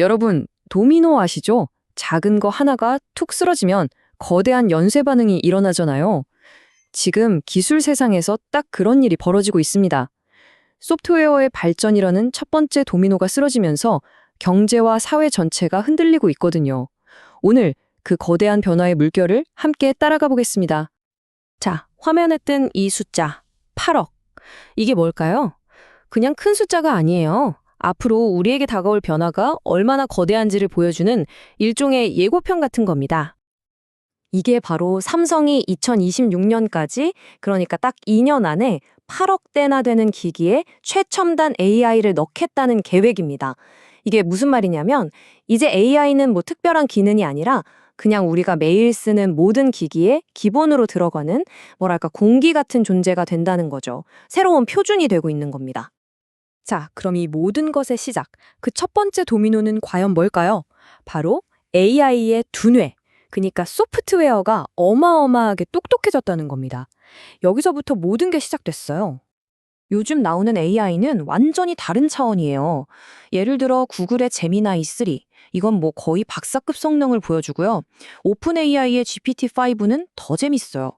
여러분, 도미노 아시죠? 작은 거 하나가 툭 쓰러지면 거대한 연쇄 반응이 일어나잖아요. 지금 기술 세상에서 딱 그런 일이 벌어지고 있습니다. 소프트웨어의 발전이라는 첫 번째 도미노가 쓰러지면서 경제와 사회 전체가 흔들리고 있거든요. 오늘 그 거대한 변화의 물결을 함께 따라가 보겠습니다. 자, 화면에 뜬 이 숫자, 8억. 이게 뭘까요? 그냥 큰 숫자가 아니에요. 앞으로 우리에게 다가올 변화가 얼마나 거대한지를 보여주는 일종의 예고편 같은 겁니다. 이게 바로 삼성이 2026년까지, 그러니까 딱 2년 안에 8억대나 되는 기기에 최첨단 AI를 넣겠다는 계획입니다. 이게 무슨 말이냐면, 이제 AI는 뭐 특별한 기능이 아니라 그냥 우리가 매일 쓰는 모든 기기에 기본으로 들어가는 뭐랄까 공기 같은 존재가 된다는 거죠. 새로운 표준이 되고 있는 겁니다. 자, 그럼 이 모든 것의 시작, 그 첫 번째 도미노는 과연 뭘까요? 바로 AI의 두뇌, 그러니까 소프트웨어가 어마어마하게 똑똑해졌다는 겁니다. 여기서부터 모든 게 시작됐어요. 요즘 나오는 AI는 완전히 다른 차원이에요. 예를 들어 구글의 제미나이 3, 이건 뭐 거의 박사급 성능을 보여주고요. 오픈 AI의 GPT-5는 더 재밌어요.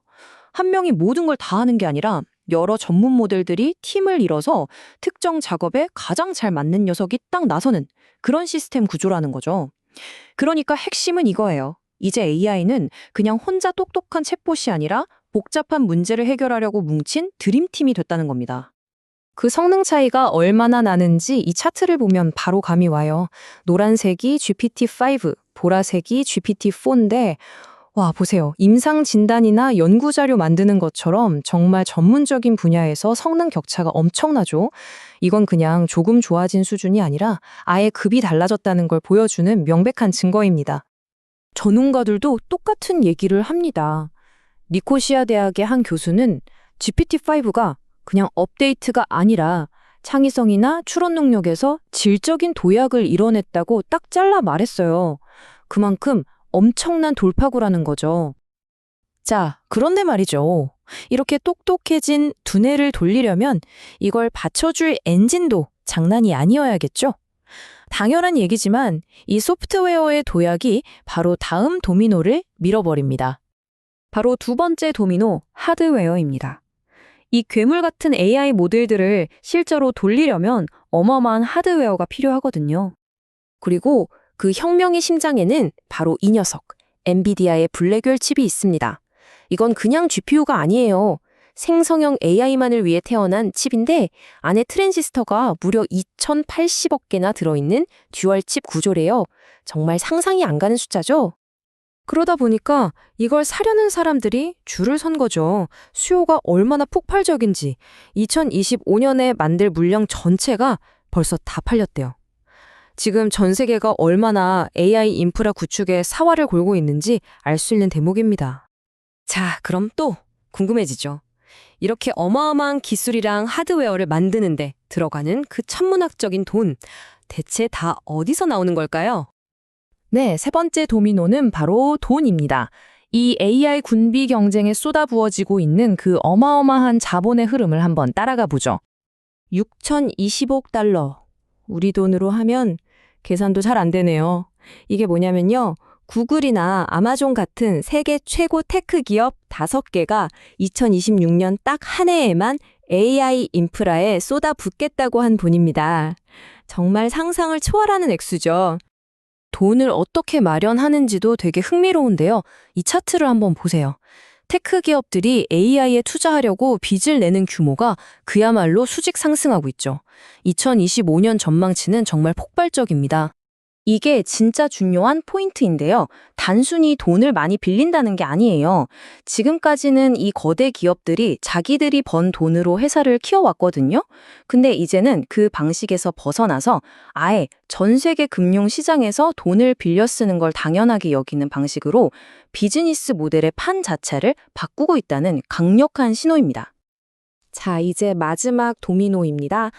한 명이 모든 걸 다 하는 게 아니라 여러 전문 모델들이 팀을 이뤄서 특정 작업에 가장 잘 맞는 녀석이 딱 나서는 그런 시스템 구조라는 거죠. 그러니까 핵심은 이거예요. 이제 AI는 그냥 혼자 똑똑한 챗봇이 아니라 복잡한 문제를 해결하려고 뭉친 드림팀이 됐다는 겁니다. 그 성능 차이가 얼마나 나는지 이 차트를 보면 바로 감이 와요. 노란색이 GPT-5, 보라색이 GPT-4인데 와, 보세요. 임상 진단이나 연구 자료 만드는 것처럼 정말 전문적인 분야에서 성능 격차가 엄청나죠. 이건 그냥 조금 좋아진 수준이 아니라 아예 급이 달라졌다는 걸 보여주는 명백한 증거입니다. 전문가들도 똑같은 얘기를 합니다. 니코시아 대학의 한 교수는 GPT-5가 그냥 업데이트가 아니라 창의성이나 추론 능력에서 질적인 도약을 이뤄냈다고 딱 잘라 말했어요. 그만큼 엄청난 돌파구라는 거죠. 자, 그런데 말이죠. 이렇게 똑똑해진 두뇌를 돌리려면 이걸 받쳐줄 엔진도 장난이 아니어야겠죠? 당연한 얘기지만 이 소프트웨어의 도약이 바로 다음 도미노를 밀어버립니다. 바로 두 번째 도미노, 하드웨어입니다. 이 괴물 같은 AI 모델들을 실제로 돌리려면 어마어마한 하드웨어가 필요하거든요. 그리고 그 혁명의 심장에는 바로 이 녀석, 엔비디아의 블랙웰 칩이 있습니다. 이건 그냥 GPU가 아니에요. 생성형 AI만을 위해 태어난 칩인데 안에 트랜지스터가 무려 2080억 개나 들어있는 듀얼 칩 구조래요. 정말 상상이 안 가는 숫자죠? 그러다 보니까 이걸 사려는 사람들이 줄을 선 거죠. 수요가 얼마나 폭발적인지 2025년에 만들 물량 전체가 벌써 다 팔렸대요. 지금 전 세계가 얼마나 AI 인프라 구축에 사활을 걸고 있는지 알 수 있는 대목입니다. 자, 그럼 또 궁금해지죠. 이렇게 어마어마한 기술이랑 하드웨어를 만드는데 들어가는 그 천문학적인 돈, 대체 다 어디서 나오는 걸까요? 네, 세 번째 도미노는 바로 돈입니다. 이 AI 군비 경쟁에 쏟아부어지고 있는 그 어마어마한 자본의 흐름을 한번 따라가 보죠. 6,020억 달러. 우리 돈으로 하면 계산도 잘 안 되네요. 이게 뭐냐면요. 구글이나 아마존 같은 세계 최고 테크 기업 5개가 2026년 딱 한 해에만 AI 인프라에 쏟아붓겠다고 한 돈입니다. 정말 상상을 초월하는 액수죠. 돈을 어떻게 마련하는지도 되게 흥미로운데요. 이 차트를 한번 보세요. 테크 기업들이 AI에 투자하려고 빚을 내는 규모가 그야말로 수직 상승하고 있죠. 2025년 전망치는 정말 폭발적입니다. 이게 진짜 중요한 포인트인데요. 단순히 돈을 많이 빌린다는 게 아니에요. 지금까지는 이 거대 기업들이 자기들이 번 돈으로 회사를 키워왔거든요. 근데 이제는 그 방식에서 벗어나서 아예 전 세계 금융 시장에서 돈을 빌려 쓰는 걸 당연하게 여기는 방식으로 비즈니스 모델의 판 자체를 바꾸고 있다는 강력한 신호입니다. 자, 이제 마지막 도미노입니다.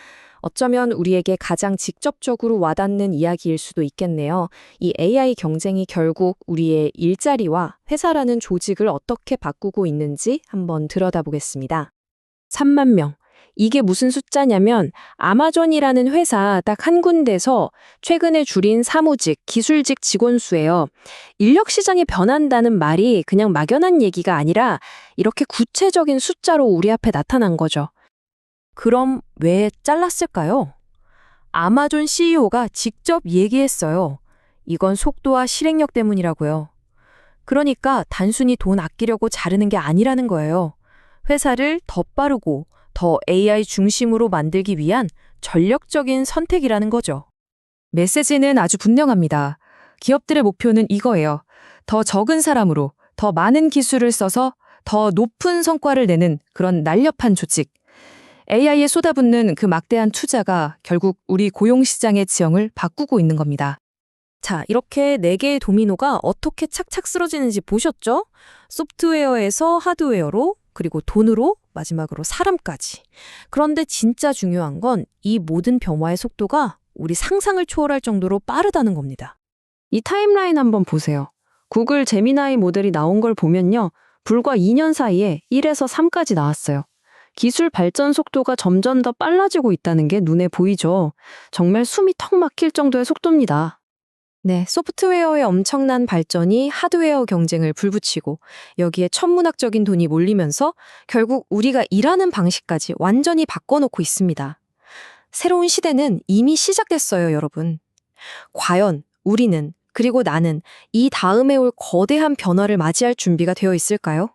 어쩌면 우리에게 가장 직접적으로 와닿는 이야기일 수도 있겠네요. 이 AI 경쟁이 결국 우리의 일자리와 회사라는 조직을 어떻게 바꾸고 있는지 한번 들여다보겠습니다. 3만 명. 이게 무슨 숫자냐면 아마존이라는 회사 딱 한 군데서 최근에 줄인 사무직, 기술직 직원 수예요. 인력 시장이 변한다는 말이 그냥 막연한 얘기가 아니라 이렇게 구체적인 숫자로 우리 앞에 나타난 거죠. 그럼 왜 잘랐을까요? 아마존 CEO가 직접 얘기했어요. 이건 속도와 실행력 때문이라고요. 그러니까 단순히 돈 아끼려고 자르는 게 아니라는 거예요. 회사를 더 빠르고 더 AI 중심으로 만들기 위한 전력적인 선택이라는 거죠. 메시지는 아주 분명합니다. 기업들의 목표는 이거예요. 더 적은 사람으로 더 많은 기술을 써서 더 높은 성과를 내는 그런 날렵한 조직. AI에 쏟아붓는 그 막대한 투자가 결국 우리 고용시장의 지형을 바꾸고 있는 겁니다. 자, 이렇게 네 개의 도미노가 어떻게 착착 쓰러지는지 보셨죠? 소프트웨어에서 하드웨어로, 그리고 돈으로, 마지막으로 사람까지. 그런데 진짜 중요한 건 이 모든 변화의 속도가 우리 상상을 초월할 정도로 빠르다는 겁니다. 이 타임라인 한번 보세요. 구글 제미나이 모델이 나온 걸 보면요. 불과 2년 사이에 1에서 3까지 나왔어요. 기술 발전 속도가 점점 더 빨라지고 있다는 게 눈에 보이죠. 정말 숨이 턱 막힐 정도의 속도입니다. 네, 소프트웨어의 엄청난 발전이 하드웨어 경쟁을 불붙이고 여기에 천문학적인 돈이 몰리면서 결국 우리가 일하는 방식까지 완전히 바꿔놓고 있습니다. 새로운 시대는 이미 시작됐어요, 여러분. 과연 우리는 그리고 나는 이 다음에 올 거대한 변화를 맞이할 준비가 되어 있을까요?